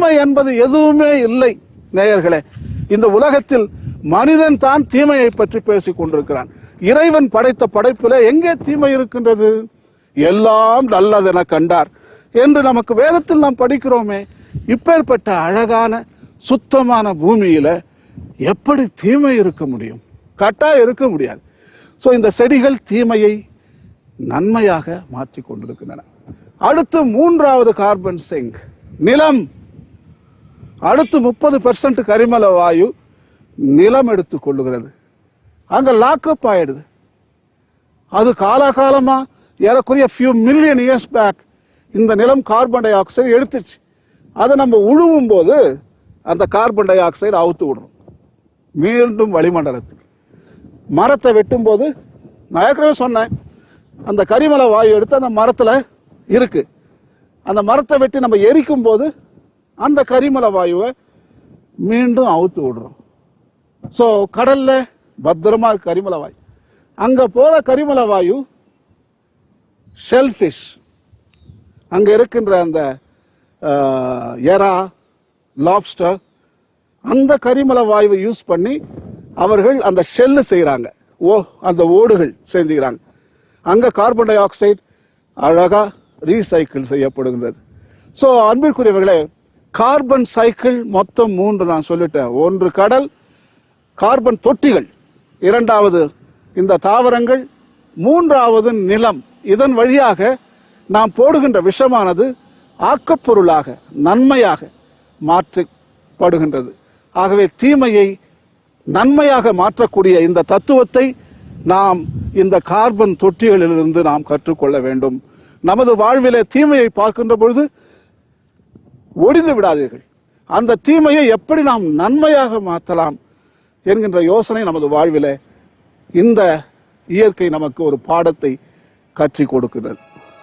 தீமை என்பது எதுவுமே இல்லை. நேயர்களே இந்த உலகத்தில் மனிதன் தான் தீமையை பற்றி பேசிக் கொண்டிருக்கிறான். இறைவன் படைத்த படைப்பில எங்கே தீமை இருக்கின்றது? எல்லாம் நல்லதென கண்டார் என்று நமக்கு வேதத்தில் நாம் படிக்கிறோமே. இப்பேற்பட்ட அழகான சுத்தமான பூமியில எப்படி தீமை இருக்க முடியும்? கட்டாயம் இருக்க முடியாது. சோ இந்த செடிகள் தீமையை நன்மையாக மாற்றி கொண்டிருக்கின்றன. அடுத்து மூன்றாவது கார்பன் சிங்க் நிலம். அடுத்து முப்பது பெர்சன்ட் கரிமல வாயு நிலம் எடுத்து கொள்ளுகிறது அங்கே லாக்அப் ஆயிடுது. அது காலகாலமாக ஏறக்குறைய ஃபியூ மில்லியன் இயர்ஸ் பேக் இந்த நிலம் கார்பன் டை ஆக்சைடு எடுத்துச்சு. அதை நம்ம உழுவும் போது அந்த கார்பன் டை ஆக்சைடு அவுத்து விடுறோம். மீண்டும் வளிமண்டலத்துக்கு மரத்தை வெட்டும் போது நான் ஏற்கனவே சொன்னேன். அந்த கரிமல வாயு எடுத்து அந்த மரத்தில் இருக்கு. அந்த மரத்தை வெட்டி நம்ம எரிக்கும் போது அந்த கரிமல வாயுவை மீண்டும் அவுத்து விடுறோம். ஸோ கடல்ல பத்திரமா இருக்கு கரிமல வாயு. அங்க போற கரிமல வாயு ஷெல்ஃபிஷ் அங்க இருக்கின்ற அந்த எரா லாப்ஸ்டர் அந்த கரிமல வாயுவை யூஸ் பண்ணி அவர்கள் அந்த ஷெல்லு செய்கிறாங்க ஓ அந்த ஓடுகள் செஞ்சுக்கிறாங்க அங்கே கார்பன் டை ஆக்சைடு அழகாக ரீசைக்கிள் செய்யப்படுகின்றது. ஸோ அன்பிற்குரியவர்களே கார்பன் சைக்கிள் மொத்தம் மூன்று நான் சொல்லிட்டேன். ஒன்று கடல் கார்பன் தொட்டிகள் இரண்டாவது இந்த தாவரங்கள் மூன்றாவது நிலம். இதன் வழியாக நாம் போடுகின்ற விஷமானது ஆக்கப்பொருளாக நன்மையாக மாற்றப்படுகின்றது. ஆகவே தீமையை நன்மையாக மாற்றக்கூடிய இந்த தத்துவத்தை நாம் இந்த கார்பன் தொட்டிகளிலிருந்து நாம் கற்றுக்கொள்ள வேண்டும். நமது வாழ்விலே தீமையை பார்க்கின்ற பொழுது ஒடிந்து விடாதீர்கள். அந்த தீமையை எப்படி நாம் நன்மையாக மாற்றலாம் என்கின்ற யோசனை நமது வாழ்விலே இந்த இயற்கை நமக்கு ஒரு பாடத்தை கற்றுக் கொடுக்கிறது.